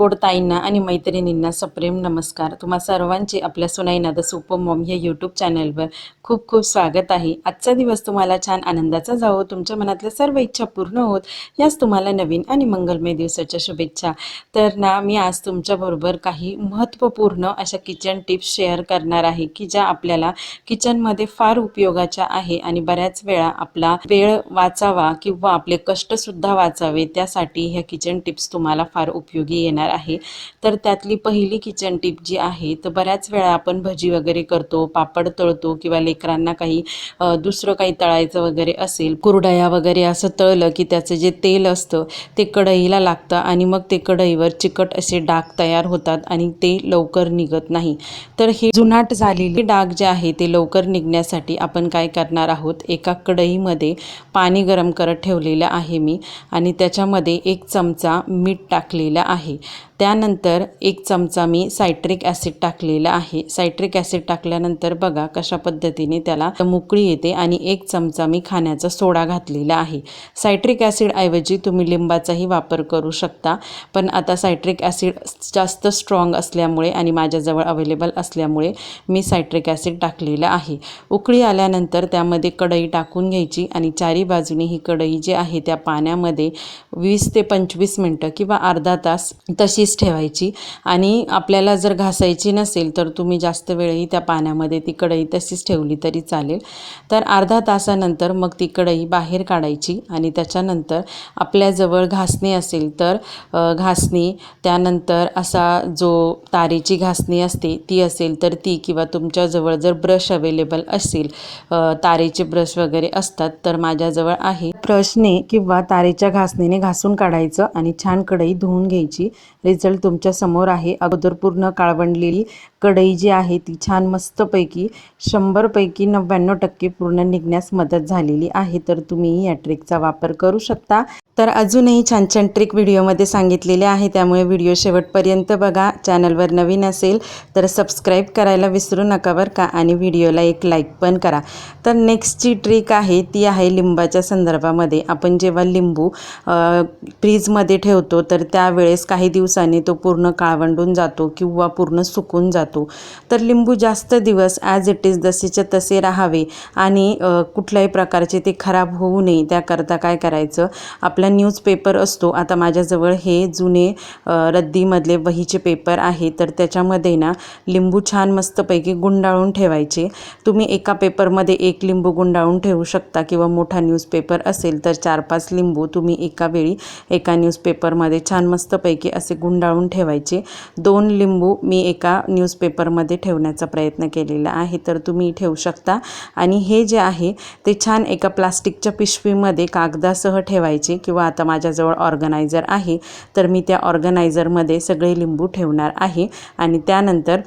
सर्व गोड ताईंना आणि मैत्रिणींना सप्रेम नमस्कार. तुम्हा सर्वांचे आपल्या सुनाईना द सुपर मॉम या यूट्यूब चॅनलवर खूप खूप स्वागत आहे. आजचा दिवस तुम्हाला छान आनंदाचा जावो तुमच्या मनातल्या सर्व इच्छा पूर्ण होत. याच तुम्हाला नवीन आणि मंगलमय दिवसाच्या शुभेच्छा. तर ना मी आज तुमच्याबरोबर काही महत्त्वपूर्ण अशा किचन टिप्स शेअर करणार आहे की ज्या आपल्याला किचनमध्ये फार उपयोगाच्या आहे आणि बऱ्याच वेळा आपला वेळ वाचावा किंवा आपले कष्टसुद्धा वाचावे त्यासाठी ह्या किचन टिप्स तुम्हाला फार उपयोगी येणार आहे. तर त्यातली पहिली किचन टिप जी आहे तर बऱ्याच वेळा आपण भजी वगैरे करतो पापड तळतो किंवा लेकरांना काही दुसरं काही तळायचं वगैरे असेल कुरडया वगैरे असं तळलं की त्याचं जे तेल असतं ते कढईला लागतं आणि मग ते कढईवर चिकट असे डाग तयार होतात आणि ते लवकर निघत नाही. तर हे जुनाट झालेले डाग जे आहे ते लवकर निघण्यासाठी आपण काय करणार आहोत? एका कढईमध्ये पाणी गरम करत ठेवलेलं आहे मी आणि त्याच्यामध्ये एक चमचा मीठ टाकलेलं आहे. त्यानंतर एक चमचा मी सायट्रिक ॲसिड टाकलेला आहे. सायट्रिक ॲसिड टाकल्यानंतर बघा कशा पद्धतीने त्याला मोकळी येते आणि एक चमचा मी खाण्याचा सोडा घातलेला आहे. सायट्रिक ॲसिडऐवजी तुम्ही लिंबाचाही वापर करू शकता पण आता सायट्रिक ॲसिड जास्त स्ट्रॉंग असल्यामुळे आणि माझ्याजवळ अवेलेबल असल्यामुळे मी सायट्रिक ॲसिड टाकलेलं आहे. उकळी आल्यानंतर त्यामध्ये कढई टाकून घ्यायची आणि चारी बाजूने ही कढई जी आहे त्या पाण्यामध्ये वीस ते पंचवीस मिनटं किंवा अर्धा तास तशीच ठेवायची. आणि आपल्याला जर घासायची नसेल तर तुम्ही जास्त वेळही त्या पाण्यामध्ये ती कढई तशीच ठेवली तरी चालेल. तर अर्धा तासानंतर मग ती कढई बाहेर काढायची आणि त्याच्यानंतर आपल्याजवळ घासणी असेल तर घासणी त्यानंतर असा जो तारेची घासणी असते ती असेल तर ती किंवा तुमच्याजवळ जर ब्रश अवेलेबल असेल तारेचे ब्रश वगैरे असतात तर माझ्याजवळ आहे. ब्रशने किंवा तारेच्या घासणीने घासून काढायचं आणि छान कढई धुवून घ्यायची. रिझल्ट तुमच्यासमोर आहे. अगोदर पूर्ण काळवंडलेली कढई जी आहे ती छान मस्तपैकी शंभरपैकी नव्याण्णव टक्के पूर्ण निघण्यास मदत झालेली आहे. तर तुम्ही या ट्रिकचा वापर करू शकता. तर अजूनही छान छान ट्रिक व्हिडिओमध्ये सांगितलेले आहे. त्यामुळे व्हिडिओ शेवटपर्यंत बघा. चॅनलवर नवीन असेल तर सबस्क्राईब करायला विसरू नका बरं का आणि व्हिडिओला एक लाईक पण करा. तर नेक्स्टची ट्रिक आहे ती आहे लिंबाच्या संदर्भामध्ये. आपण जेव्हा लिंबू फ्रीजमध्ये ठेवतो तर त्यावेळेस काही दिवसाने तो पूर्ण काळवंडून जातो किंवा पूर्ण सुकून जातो. तर लिंबू जास्त दिवस ॲज इट इज जसेच्या तसे राहावे आणि कुठल्याही प्रकारचे ते खराब होऊ नये. त्याकरता काय करायचं? आपला न्यूजपेपर असतो. आता माझ्याजवळ हे जुने रद्दीमधले वहीचे पेपर आहे. तर त्याच्यामध्ये ना लिंबू छान मस्तपैकी गुंडाळून ठेवायचे. तुम्ही एका पेपरमध्ये एक लिंबू गुंडाळून ठेवू शकता किंवा मोठा न्यूजपेपर असेल तर चार पाच लिंबू तुम्ही एका वेळी एका न्यूजपेपरमध्ये छान मस्तपैकी असे गुंडाळून ठेवायचे. दोन लिंबू मी एका न्यूजपेपरमध्ये ठेवण्याचा प्रयत्न केलेला आहे तर तुम्ही ठेवू शकता. आणि हे जे आहे ते छान एका प्लास्टिकच्या पिशवीमध्ये कागदासह ठेवायचे किंवा आता माझ्याजवळ ऑर्गनायझर आहे तर मी त्या ऑर्गनायझरमध्ये सगळे लिंबू ठेवणार आहे. आणि त्यानंतर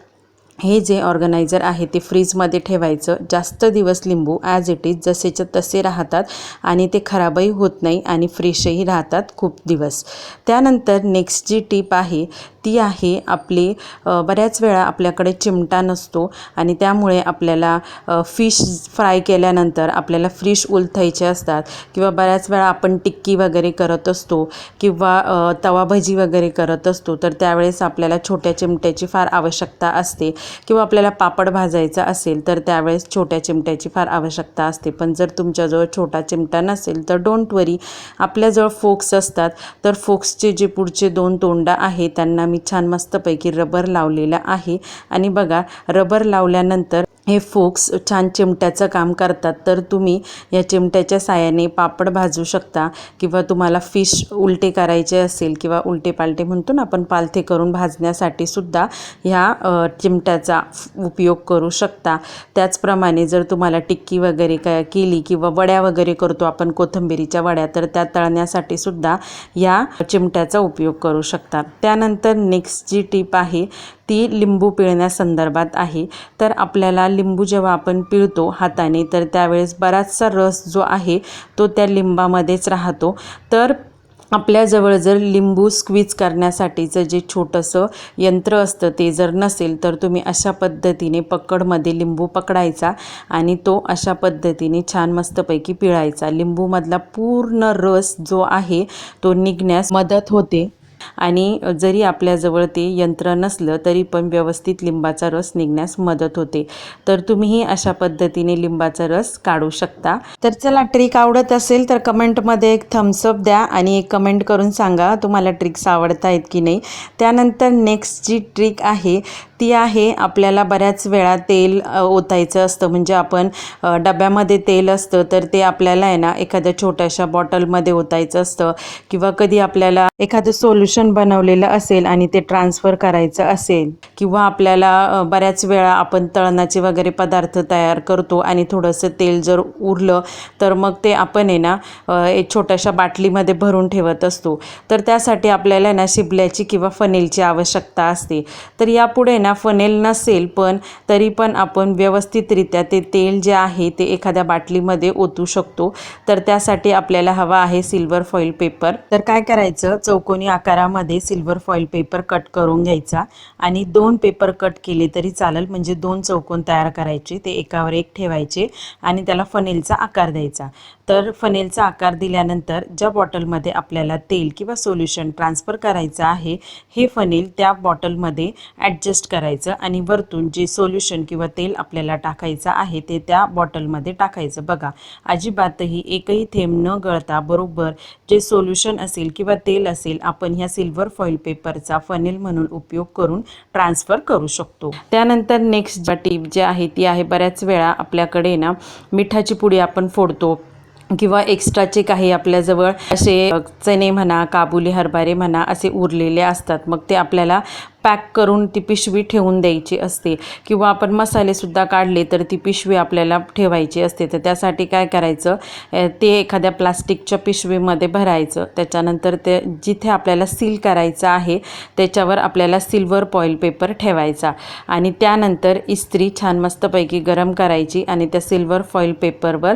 हे जे ऑर्गनायझर आहे ते फ्रीजमध्ये ठेवायचं. जास्त दिवस लिंबू ॲज इट इज जसेच्या तसे राहतात आणि ते खराबही होत नाही आणि फ्रेशही राहतात खूप दिवस. त्यानंतर नेक्स्ट जी टीप आहे ती आहे आपली बऱ्याच वेळा आपल्याकडे चिमटा नसतो आणि त्यामुळे आपल्याला फिश फ्राय केल्यानंतर आपल्याला फिश उलथायचे असतात किंवा बऱ्याच वेळा आपण टिक्की वगैरे करत असतो किंवा तवा भजी वगैरे करत असतो तर त्यावेळेस आपल्याला छोट्या चिमट्याची फार आवश्यकता असते. किंवा आपल्याला पापड भाजायचा असेल तर त्यावेळेस छोट्या चिमट्याची फार आवश्यकता असते. पण जर तुमच्याजवळ छोटा चिमटा नसेल तर डोंट वरी आपल्याजवळ फोक्स असतात. तर फोक्सचे जे पुढचे दोन तोंडं आहे त्यांना मी छान मस्तपैकी रबर लावलेला आहे. आणि बघा रबर लावल्यानंतर हे फोक्स छान चिमट्याचं काम करतात तर तुम्ही या चिमट्याच्या साहाय्याने पापड भाजू शकता किंवा तुम्हाला फिश उलटे करायचे असेल किंवा उलटे पालटे म्हणतो ना आपण पालथे करून भाजण्यासाठी सुद्धा ह्या चिमट्याचा उपयोग करू शकता. त्याचप्रमाणे जर तुम्हाला टिक्की वगैरे का केली किंवा वड्या वगैरे करतो आपण कोथिंबिरीच्या वड्या तर त्या तळण्यासाठी सुद्धा या चिमट्याचा उपयोग करू शकता. त्यानंतर नेक्स्ट जी टीप आहे ती लिंबू पिळण्यासंदर्भात आहे. तर आपल्याला लिंबू जेव्हा आपण पिळतो हाताने तर त्यावेळेस बराचसा रस जो आहे तो त्या लिंबामध्येच राहतो. तर आपल्याजवळ जर लिंबू स्क्वीज करण्यासाठीचं जे छोटंसं यंत्र असतं ते जर नसेल तर तुम्ही अशा पद्धतीने पकडमध्ये लिंबू पकडायचा आणि तो अशा पद्धतीने छान मस्तपैकी पिळायचा. लिंबूमधला पूर्ण रस जो आहे तो निघण्यास मदत होते. आणि जरी आपल्याजवळ ते यंत्र नसलं तरी पण व्यवस्थित लिंबाचा रस निघण्यास मदत होते. तर तुम्हीही अशा पद्धतीने लिंबाचा रस काढू शकता. तर चला ट्रिक आवडत असेल तर कमेंटमध्ये एक थम्सअप द्या आणि एक कमेंट करून सांगा तुम्हाला ट्रिक्स आवडत आहेत की नाही. त्यानंतर नेक्स्ट जी ट्रिक आहे ती आहे. आपल्याला बऱ्याच वेळा तेल ओतायचं असतं. म्हणजे आपण डब्यामध्ये तेल असतं तर ते आपल्याला आहे ना एखाद्या छोट्याशा बॉटलमध्ये ओतायचं असतं. किंवा कधी आपल्याला एखादं सोल्युशन बनवलेलं असेल आणि ते ट्रान्सफर करायचं असेल किंवा आपल्याला बऱ्याच वेळा आपण तळणाचे वगैरे पदार्थ तयार करतो आणि थोडंसं तेल जर उरलं तर मग ते आपण आहे ना एक छोट्याशा बाटलीमध्ये भरून ठेवत असतो. तर त्यासाठी आपल्याला ना शिबल्याची किंवा फनेलची आवश्यकता असते. तर यापुढे ना फनेल नसेल पण तरी पण आपण व्यवस्थितरित्या ते तेल जे आहे ते एखाद्या बाटलीमध्ये ओतू शकतो. तर त्यासाठी आपल्याला हवा आहे सिल्वर फॉईल पेपर. तर काय करायचं? चौकोनी आकारामध्ये सिल्वर फॉईल पेपर कट करून घ्यायचा आणि दोन पेपर कट केले तरी चालेल. म्हणजे दोन चौकोन तयार करायचे ते एकावर एक ठेवायचे आणि त्याला फनेलचा आकार द्यायचा. तर फनेलचा आकार दिल्यानंतर ज्या बॉटलमध्ये आपल्याला तेल किंवा सोल्युशन ट्रान्सफर करायचं आहे हे फनेल त्या बॉटलमध्ये ॲडजस्ट करायचं आणि वरतून जे सोल्युशन किंवा तेल आपल्याला टाकायचं आहे ते त्या बॉटलमध्ये टाकायचं. बघा अजिबातही एकही थेंब न गळता बरोबर जे सोल्युशन असेल किंवा तेल असेल आपण ह्या सिल्वर फॉईल पेपरचा फनेल म्हणून उपयोग करून ट्रान्सफर करू शकतो. त्यानंतर नेक्स्ट टीप जी आहे ती आहे बऱ्याच वेळा आपल्याकडे ना मिठाची पुडी आपण फोडतो किंवा एक्स्ट्राचे काही आपल्याजवळ असे चणे म्हणा काबुली हरभरे म्हणा असे उरलेले असतात. मग ते आपल्याला पॅक करून ती पिशवी ठेवून द्यायची असते. किंवा आपण मसालेसुद्धा काढले तर ती पिशवी आपल्याला ठेवायची असते. तर त्यासाठी काय करायचं? ते एखाद्या प्लास्टिकच्या पिशवीमध्ये भरायचं. त्याच्यानंतर ते जिथे आपल्याला सील करायचं आहे त्याच्यावर आपल्याला सिल्वर फॉईल पेपर ठेवायचा. आणि त्यानंतर इस्त्री छान मस्तपैकी गरम करायची आणि त्या सिल्वर फॉईल पेपरवर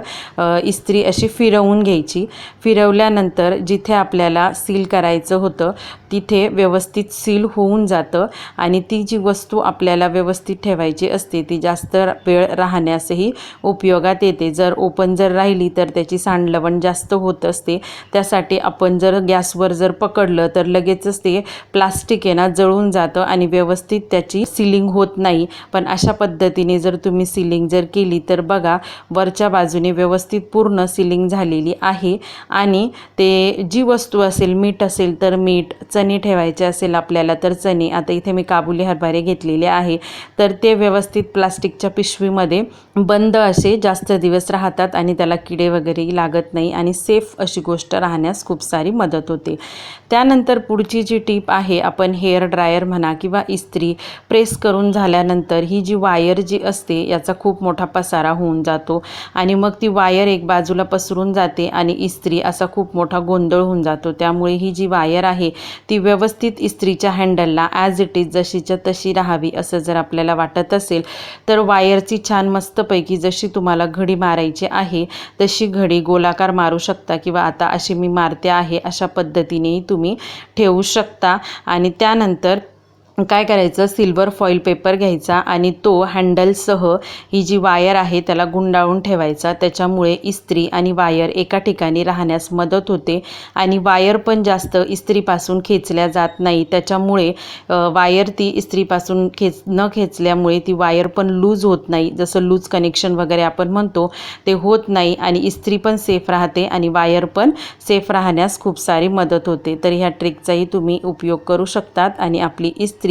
इस्त्री अशी फिरवून घ्यायची. फिरवल्यानंतर जिथे आपल्याला सील करायचं होतं तिथे व्यवस्थित सील होऊन जातं. आणि ती जी वस्तू आपल्याला व्यवस्थित ठेवायची असते ती जास्त वेळ राहण्यासही उपयोगात येते. जर ओपन जर राहिली तर त्याची सांडलवण जास्त होत असते. त्यासाठी आपण जर गॅसवर जर पकडलं तर लगेचच ते प्लास्टिक आहे ना जळून जातं आणि व्यवस्थित त्याची सिलिंग होत नाही. पण अशा पद्धतीने जर तुम्ही सिलिंग जर केली तर बघा वरच्या बाजूने व्यवस्थित पूर्ण सिलिंग झालेली आहे आणि ते जी वस्तू असेल मीठ असेल तर मीठ चणे ठेवायचे असेल आपल्याला तर चणे आता इथे मी काबुली हरभरे घेतलेले आहे. तर ते व्यवस्थित प्लास्टिकच्या पिशवीमध्ये बंद असे जास्त दिवस राहतात आणि त्याला किडे वगैरे लागत नाही आणि सेफ अशी गोष्ट राहण्यास खूप सारी मदत होते. त्यानंतर पुढची जी टीप आहे आपण हेअर ड्रायर म्हणा किंवा इस्त्री प्रेस करून झाल्यानंतर ही जी वायर जी असते याचा खूप मोठा पसारा होऊन जातो आणि मग ती वायर एक बाजूला पसरून जाते आणि इस्त्री असा खूप मोठा गोंधळ होऊन जातो. त्यामुळे ही जी वायर आहे ती व्यवस्थित इस्त्रीच्या हँडलला ॲज इट इज जशीच्या तशी राहावी असं जर आपल्याला वाटत असेल तर वायरची छान मस्तपैकी जशी तुम्हाला घडी मारायची आहे तशी घडी गोलाकार मारू शकता किंवा आता अशी मी मारते आहे अशा पद्धतीनेही तुम्ही ठेवू शकता. आणि त्यानंतर काय करायचं? सिल्वर फॉईल पेपर घ्यायचा आणि तो हँडलसह ही जी वायर आहे त्याला गुंडाळून ठेवायचा. त्याच्यामुळे इस्त्री आणि वायर एका ठिकाणी राहण्यास मदत होते आणि वायर पण जास्त इस्त्रीपासून खेचल्या जात नाही. त्याच्यामुळे वायर ती इस्त्रीपासून खेच न खेचल्यामुळे ती वायर पण लूज होत नाही. जसं लूज कनेक्शन वगैरे आपण म्हणतो ते होत नाही आणि इस्त्री पण सेफ राहते आणि वायर पण सेफ राहण्यास खूप सारी मदत होते. तर ह्या ट्रिकचाही तुम्ही उपयोग करू शकतात आणि आपली इस्त्री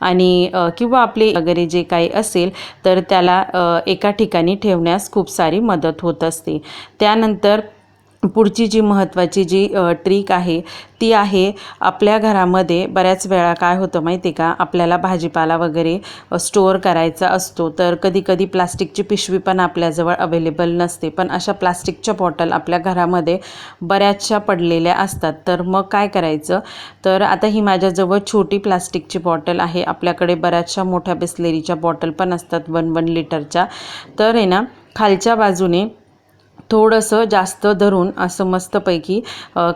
आणि किंवा आपले वगैरे जे काही असेल तर त्याला एका ठिकाणी ठेवण्यास खूप सारी मदत होत असते. त्यानंतर पुढची जी महत्त्वाची जी ट्रीक ट्रिक आहे ती आहे आपल्या घरामध्ये बऱ्याच वेळा काय होतं माहिती आहे का? आपल्याला भाजीपाला वगैरे स्टोअर करायचा असतो. तर कधी कधी प्लास्टिकची पिशवी पण आपल्याजवळ अवेलेबल नसते. पण अशा प्लास्टिकच्या बॉटल आपल्या घरामध्ये बऱ्याचशा पडलेल्या असतात. तर मग काय करायचं? तर आता ही माझ्याजवळ छोटी प्लास्टिकची बॉटल आहे. आपल्याकडे बऱ्याचशा मोठ्या बिस्लेरीच्या बॉटल पण असतात वन वन लिटरच्या. तर आहे ना खालच्या बाजूने थोडंसं जास्त धरून असं मस्तपैकी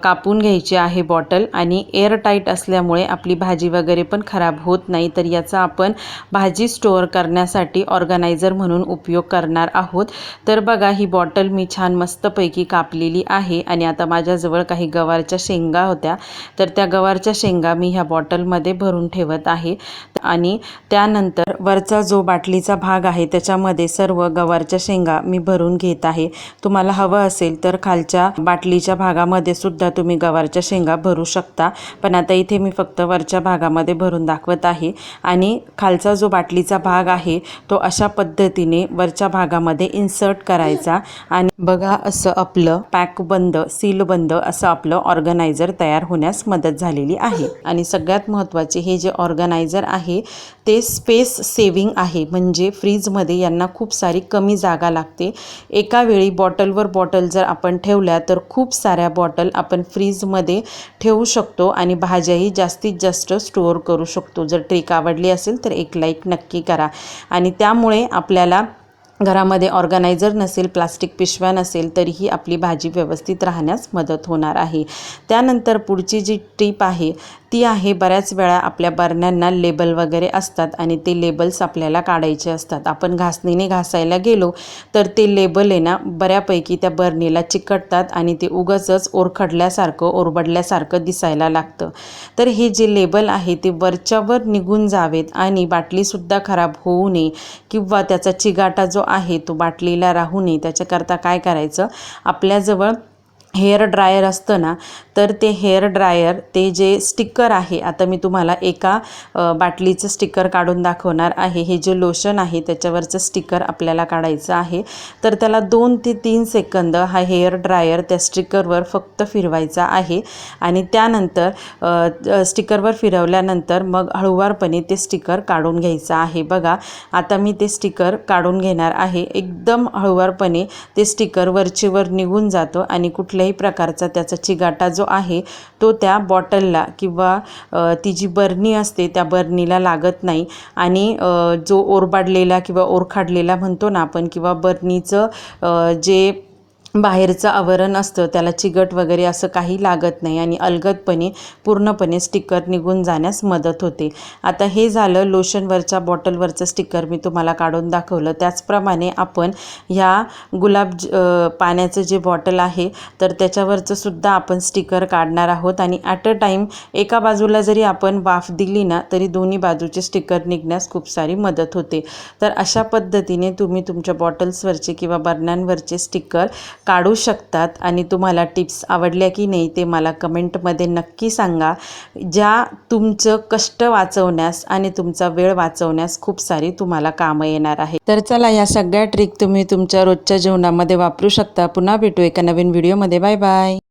कापून घ्यायची आहे बॉटल आणि एअर टाईट असल्यामुळे आपली भाजी वगैरे पण खराब होत नाही. तर याचा आपण भाजी स्टोअर करण्यासाठी ऑर्गनायझर म्हणून उपयोग करणार आहोत. तर बघा ही बॉटल मी छान मस्तपैकी कापलेली आहे आणि आता माझ्याजवळ काही गवारच्या शेंगा होत्या. तर त्या गवारच्या शेंगा मी ह्या बॉटलमध्ये भरून ठेवत आहे. आणि त्यानंतर वरचा जो बाटलीचा भाग आहे त्याच्यामध्ये सर्व गवारच्या शेंगा मी भरून घेत आहे. तुम्हाला हवं असेल तर खालच्या बाटलीच्या भागामध्ये सुद्धा तुम्ही गवारच्या शेंगा भरू शकता. पण आता इथे मी फक्त वरच्या भागामध्ये भरून दाखवत आहे. आणि खालचा जो बाटलीचा भाग आहे तो अशा पद्धतीने वरच्या भागामध्ये इन्सर्ट करायचा. आणि बघा असं आपलं पॅक बंद सील बंद असं आपलं ऑर्गनायझर तयार होण्यास मदत झालेली आहे. आणि सगळ्यात महत्त्वाचे हे जे ऑर्गनायझर आहे ते स्पेस सेविंग आहे. म्हणजे फ्रीजमध्ये यांना खूप सारी कमी जागा लागते. एका वेळी बॉटल बॉटलवर बॉटल जर आपण ठेवल्या तर खूप साऱ्या बॉटल आपण फ्रीजमध्ये ठेवू शकतो आणि भाज्याही जास्तीत जास्त स्टोअर करू शकतो. जर ट्रिक आवडली असेल तर एक लाईक नक्की करा. आणि त्यामुळे आपल्याला घरामध्ये ऑर्गनायझर नसेल प्लास्टिक पिशव्या नसेल तरीही आपली भाजी व्यवस्थित राहण्यास मदत होणार आहे. त्यानंतर पुढची जी टीप आहे ती आहे बऱ्याच वेळा आपल्या बरण्यांना लेबल वगैरे असतात आणि ते लेबल्स आपल्याला काढायचे असतात. आपण घासणीने घासायला गेलो तर ते लेबल आहे ना बऱ्यापैकी त्या बरणीला चिकटतात आणि ते उगाचच ओरखडल्यासारखं ओरबडल्यासारखं दिसायला लागतं. तर हे जे लेबल आहे ते वरच्यावर निघून जावेत आणि बाटलीसुद्धा खराब होऊ नये किंवा त्याचा चिगाटा जो आहे तो बाटलीला राहू नये त्याच्याकरता काय करायचं? आपल्याजवळ हेअर ड्रायर असतं ना तर ते हेअर ड्रायर ते जे स्टिकर आहे आता मी तुम्हाला एका बाटलीचं स्टिकर काढून दाखवणार आहे. हे जे लोशन आहे त्याच्यावरचं स्टिकर आपल्याला काढायचं आहे. तर त्याला दोन ते तीन सेकंद हा हेअर ड्रायर त्या स्टिकरवर फक्त फिरवायचा आहे. आणि त्यानंतर स्टिकरवर फिरवल्यानंतर मग हळूवारपणे ते स्टिकर काढून घ्यायचं आहे. बघा आता मी ते स्टिकर काढून घेणार आहे. एकदम हळूवारपणे ते स्टिकर वरचेवर निघून जातं आणि कुठल्याही प्रकारचा त्याचा चिगाटा जो आहे तो त्या बॉटलला किंवा ती जी बरणी असते त्या बरणीला लागत नाही. आणि जो ओरबाडलेला किंवा ओरखाडलेला म्हणतो ना आपण किंवा बरणीचं जे बाहेरचं आवरण असतं त्याला चिगट वगैरे असं काही लागत नाही आणि अलगदपणे पूर्णपणे स्टिकर निघून जाण्यास मदत होते. आता हे झालं लोशनवरच्या बॉटलवरचं स्टिकर मी तुम्हाला काढून दाखवलं. त्याचप्रमाणे आपण ह्या गुलाब ज- पाण्याचं जे बॉटल आहे तर त्याच्यावरचं सुद्धा आपण स्टिकर काढणार आहोत आणि ॲट अ टाईम एका बाजूला जरी आपण वाफ दिली ना तरी दोन्ही बाजूचे स्टिकर निघण्यास खूप सारी मदत होते. तर अशा पद्धतीने तुम्ही तुमच्या बॉटल्सवरचे किंवा बरण्यांवरचे स्टिकर काढू शकतात आणि तुम्हाला टिप्स आवडल्या की नाही ते मला कमेंटमध्ये नक्की सांगा. ज्या तुमचं कष्ट वाचवण्यास आणि तुमचा वेळ वाचवण्यास खूप सारी तुम्हाला कामं येणार आहे तर चला या सगळ्या ट्रिक तुम्ही तुमच्या रोजच्या जीवनामध्ये वापरू शकता. पुन्हा भेटू एका नवीन व्हिडिओमध्ये बाय बाय